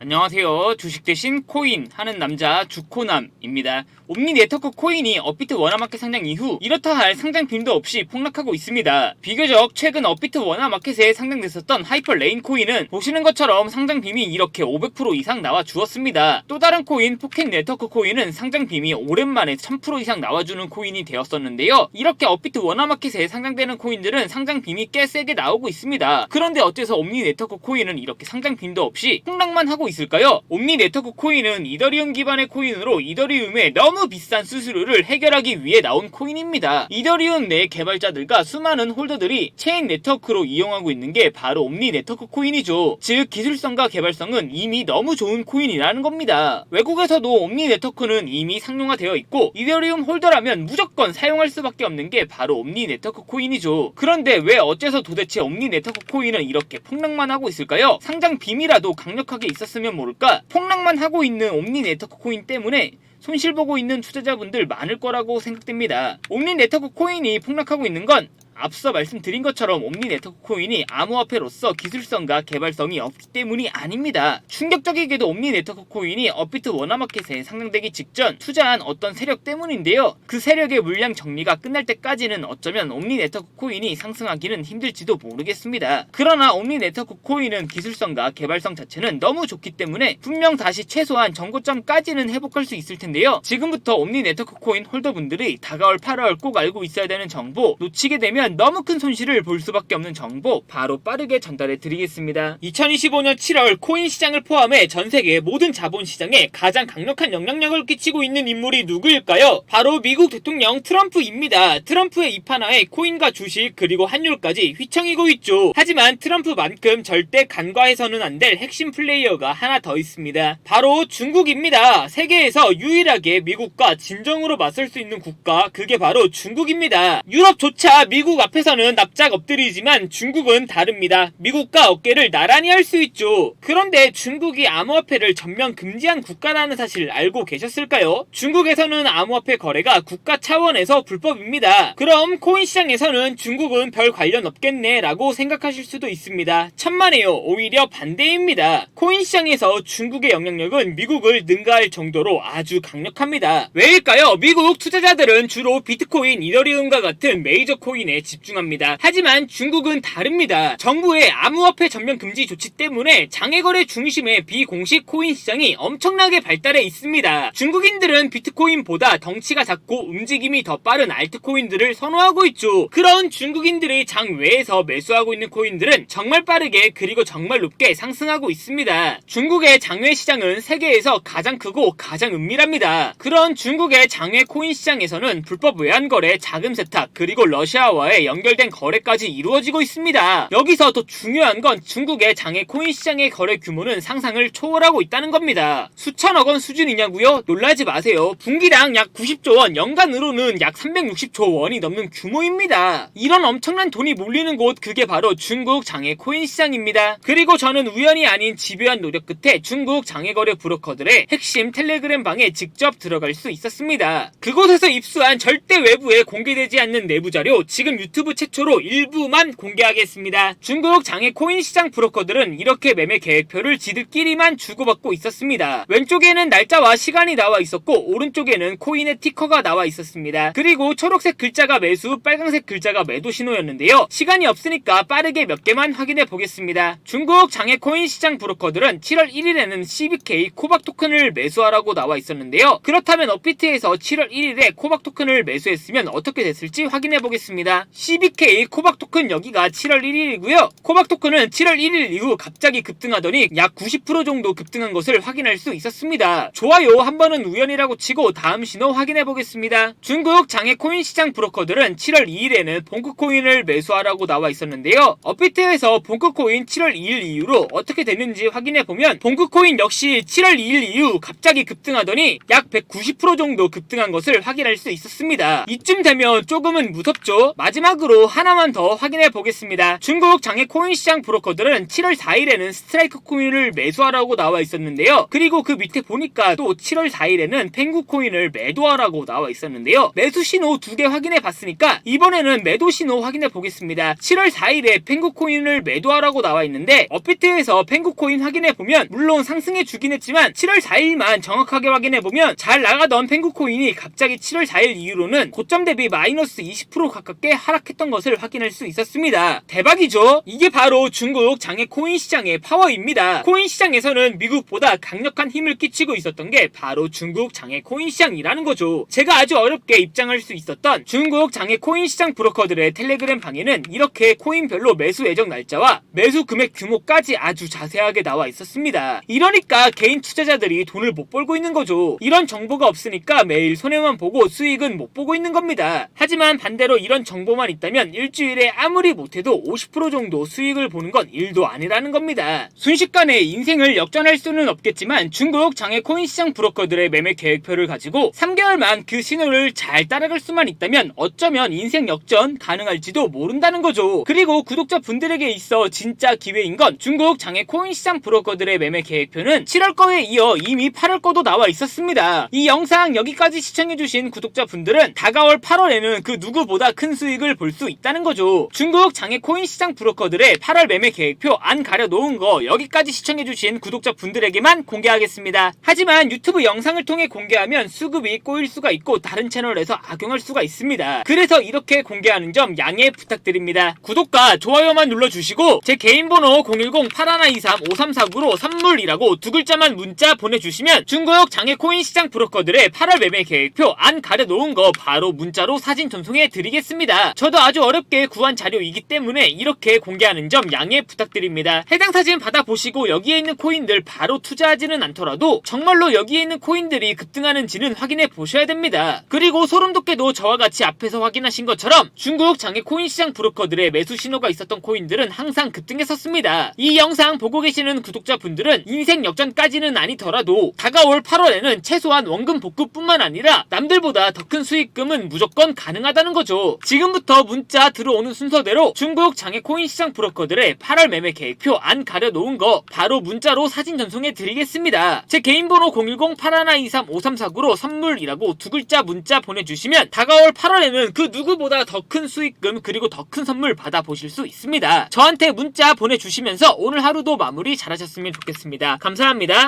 안녕하세요. 주식 대신 코인 하는 남자 주코남입니다. 옴니 네트워크 코인이 업비트 원화마켓 상장 이후 이렇다 할 상장 빈도 없이 폭락하고 있습니다. 비교적 최근 업비트 원화마켓에 상장됐었던 하이퍼 레인 코인은 보시는 것처럼 상장 빔이 이렇게 500% 이상 나와 주었습니다. 또 다른 코인 포켓 네트워크 코인은 상장 빔이 오랜만에 1000% 이상 나와주는 코인이 되었었는데요. 이렇게 업비트 원화마켓에 상장되는 코인들은 상장 빔이 꽤 세게 나오고 있습니다. 그런데 어째서 옴니 네트워크 코인은 이렇게 상장 빈도 없이 폭락만 하고 있을까요? 옴니 네트워크 코인은 이더리움 기반의 코인으로 이더리움의 너무 비싼 수수료를 해결하기 위해 나온 코인입니다. 이더리움 내 개발자들과 수많은 홀더들이 체인 네트워크로 이용하고 있는 게 바로 옴니 네트워크 코인이죠. 즉 기술성과 개발성은 이미 너무 좋은 코인이라는 겁니다. 외국에서도 옴니 네트워크는 이미 상용화되어 있고 이더리움 홀더라면 무조건 사용할 수밖에 없는 게 바로 옴니 네트워크 코인이죠. 그런데 왜 어째서 도대체 옴니 네트워크 코인은 이렇게 폭락만 하고 있을까요? 상장 빔이라도 강력하게 있었으면 모를까? 폭락만 하고 있는 옴니 네트워크 코인 때문에 손실 보고 있는 투자자분들 많을 거라고 생각됩니다. 옴니 네트워크 코인이 폭락하고 있는 건 앞서 말씀드린 것처럼 옴니 네트워크 코인이 암호화폐로서 기술성과 개발성이 없기 때문이 아닙니다. 충격적이게도 옴니 네트워크 코인이 업비트 원화마켓에 상장되기 직전 투자한 어떤 세력 때문인데요. 그 세력의 물량 정리가 끝날 때까지는 어쩌면 옴니 네트워크 코인이 상승하기는 힘들지도 모르겠습니다. 그러나 옴니 네트워크 코인은 기술성과 개발성 자체는 너무 좋기 때문에 분명 다시 최소한 정고점까지는 회복할 수 있을 텐데요. 지금부터 옴니 네트워크 코인 홀더분들이 다가올 8월 꼭 알고 있어야 되는 정보 놓치게 되면 너무 큰 손실을 볼 수밖에 없는 정보 바로 빠르게 전달해 드리겠습니다. 2025년 7월 코인 시장을 포함해 전 세계 모든 자본 시장에 가장 강력한 영향력을 끼치고 있는 인물이 누구일까요? 바로 미국 대통령 트럼프입니다. 트럼프의 입하나에 코인과 주식 그리고 환율까지 휘청이고 있죠. 하지만 트럼프만큼 절대 간과해서는 안 될 핵심 플레이어가 하나 더 있습니다. 바로 중국입니다. 세계에서 유일하게 미국과 진정으로 맞설 수 있는 국가 그게 바로 중국입니다. 유럽조차 미국 앞에서는 납작 엎드리지만 중국은 다릅니다. 미국과 어깨를 나란히 할 수 있죠. 그런데 중국이 암호화폐를 전면 금지한 국가라는 사실 알고 계셨을까요? 중국에서는 암호화폐 거래가 국가 차원에서 불법입니다. 그럼 코인 시장에서는 중국은 별 관련 없겠네 라고 생각하실 수도 있습니다. 천만에요. 오히려 반대입니다. 코인 시장에서 중국의 영향력은 미국을 능가할 정도로 아주 강력합니다. 왜일까요? 미국 투자자들은 주로 비트코인, 이더리움과 같은 메이저 코인에 집중합니다. 하지만 중국은 다릅니다. 정부의 암호화폐 전면 금지 조치 때문에 장외거래 중심의 비공식 코인 시장이 엄청나게 발달해 있습니다. 중국인들은 비트코인보다 덩치가 작고 움직임이 더 빠른 알트코인들을 선호하고 있죠. 그런 중국인들이 장외에서 매수하고 있는 코인들은 정말 빠르게 그리고 정말 높게 상승하고 있습니다. 중국의 장외 시장은 세계에서 가장 크고 가장 은밀합니다. 그런 중국의 장외 코인 시장에서는 불법 외환 거래, 자금 세탁, 그리고 러시아와 의 연결된 거래까지 이루어지고 있습니다. 여기서 더 중요한 건 중국의 장외 코인 시장의 거래 규모는 상상을 초월하고 있다는 겁니다. 수천억 원 수준이냐고요? 놀라지 마세요. 분기당 약 90조 원, 연간으로는 약 360조 원이 넘는 규모입니다. 이런 엄청난 돈이 몰리는 곳 그게 바로 중국 장외 코인 시장입니다. 그리고 저는 우연이 아닌 집요한 노력 끝에 중국 장외 거래 브로커들의 핵심 텔레그램 방에 직접 들어갈 수 있었습니다. 그곳에서 입수한 절대 외부에 공개되지 않는 내부 자료 지금 유튜브 최초로 일부만 공개하겠습니다. 중국 장외 코인 시장 브로커들은 이렇게 매매 계획표를 지들끼리만 주고받고 있었습니다. 왼쪽에는 날짜와 시간이 나와 있었고 오른쪽에는 코인의 티커가 나와 있었습니다. 그리고 초록색 글자가 매수, 빨간색 글자가 매도 신호였는데요. 시간이 없으니까 빠르게 몇 개만 확인해 보겠습니다. 중국 장외 코인 시장 브로커들은 7월 1일에는 CBK 코박 토큰을 매수하라고 나와 있었는데요. 그렇다면 업비트에서 7월 1일에 코박 토큰을 매수했으면 어떻게 됐을지 확인해 보겠습니다. CBK 코박 토큰 여기가 7월 1일이고요. 코박 토큰은 7월 1일 이후 갑자기 급등하더니 약 90% 정도 급등한 것을 확인할 수 있었습니다. 좋아요. 한 번은 우연이라고 치고 다음 신호 확인해 보겠습니다. 중국 장외 코인 시장 브로커들은 7월 2일에는 봉크 코인을 매수하라고 나와 있었는데요. 업비트에서 봉크 코인 7월 2일 이후로 어떻게 됐는지 확인해 보면 봉크 코인 역시 7월 2일 이후 갑자기 급등하더니 약 190% 정도 급등한 것을 확인할 수 있었습니다. 이쯤 되면 조금은 무섭죠? 마지막 마지막으로 하나만 더 확인해 보겠습니다. 중국 장외 코인 시장 브로커들은 7월 4일에는 스트라이크 코인을 매수하라고 나와 있었는데요. 그리고 그 밑에 보니까 또 7월 4일에는 펭구 코인을 매도하라고 나와 있었는데요. 매수 신호 두 개 확인해 봤으니까 이번에는 매도 신호 확인해 보겠습니다. 7월 4일에 펭구 코인을 매도하라고 나와 있는데 업비트에서 펭구 코인 확인해 보면 물론 상승해 주긴 했지만 7월 4일만 정확하게 확인해 보면 잘 나가던 펭구 코인이 갑자기 7월 4일 이후로는 고점 대비 마이너스 20% 가깝게 하락했던 것을 확인할 수 있었습니다. 대박이죠? 이게 바로 중국 장외 코인 시장의 파워입니다. 코인 시장에서는 미국보다 강력한 힘을 끼치고 있었던 게 바로 중국 장외 코인 시장이라는 거죠. 제가 아주 어렵게 입장할 수 있었던 중국 장외 코인 시장 브로커들의 텔레그램 방에는 이렇게 코인별로 매수 예정 날짜와 매수 금액 규모까지 아주 자세하게 나와 있었습니다. 이러니까 개인 투자자들이 돈을 못 벌고 있는 거죠. 이런 정보가 없으니까 매일 손해만 보고 수익은 못 보고 있는 겁니다. 하지만 반대로 이런 정보 만 있다면 일주일에 아무리 못해도 50% 정도 수익을 보는 건 일도 아니라는 겁니다. 순식간에 인생을 역전할 수는 없겠지만 중국 장외 코인 시장 브로커들의 매매 계획표를 가지고 3개월만 그 신호를 잘 따라갈 수만 있다면 어쩌면 인생 역전 가능할지도 모른다는 거죠. 그리고 구독자 분들에게 있어 진짜 기회인 건 중국 장외 코인 시장 브로커들의 매매 계획표는 7월 거에 이어 이미 8월 거도 나와 있었습니다. 이 영상 여기까지 시청해주신 구독자 분들은 다가올 8월에는 그 누구보다 큰 수익을 볼 수 있다는 거죠. 중국 장외 코인 시장 브로커들의 8월 매매 계획표 안 가려놓은 거 여기까지 시청해주신 구독자 분들에게만 공개하겠습니다. 하지만 유튜브 영상을 통해 공개하면 수급이 꼬일 수가 있고 다른 채널에서 악용할 수가 있습니다. 그래서 이렇게 공개하는 점 양해 부탁드립니다. 구독과 좋아요만 눌러주시고 제 개인 번호 010-8123-5349로 선물이라고 두 글자만 문자 보내주시면 중국 장외 코인 시장 브로커들의 8월 매매 계획표 안 가려놓은 거 바로 문자로 사진 전송해 드리겠습니다. 저도 아주 어렵게 구한 자료이기 때문에 이렇게 공개하는 점 양해 부탁드립니다. 해당 사진 받아보시고 여기에 있는 코인들 바로 투자하지는 않더라도 정말로 여기에 있는 코인들이 급등하는지는 확인해 보셔야 됩니다. 그리고 소름 돋게도 저와 같이 앞에서 확인하신 것처럼 중국 장외 코인 시장 브로커들의 매수 신호가 있었던 코인들은 항상 급등했었습니다. 이 영상 보고 계시는 구독자분들은 인생 역전까지는 아니더라도 다가올 8월에는 최소한 원금 복구뿐만 아니라 남들보다 더 큰 수익금은 무조건 가능하다는 거죠. 지금부터 문자 들어오는 순서대로 중국 장외 코인 시장 브로커들의 8월 매매 계획표 안 가려놓은 거 바로 문자로 사진 전송해 드리겠습니다. 제 개인 번호 010-8123-5349로 선물이라고 두 글자 문자 보내주시면 다가올 8월에는 그 누구보다 더 큰 수익금 그리고 더 큰 선물 받아보실 수 있습니다. 저한테 문자 보내주시면서 오늘 하루도 마무리 잘하셨으면 좋겠습니다. 감사합니다.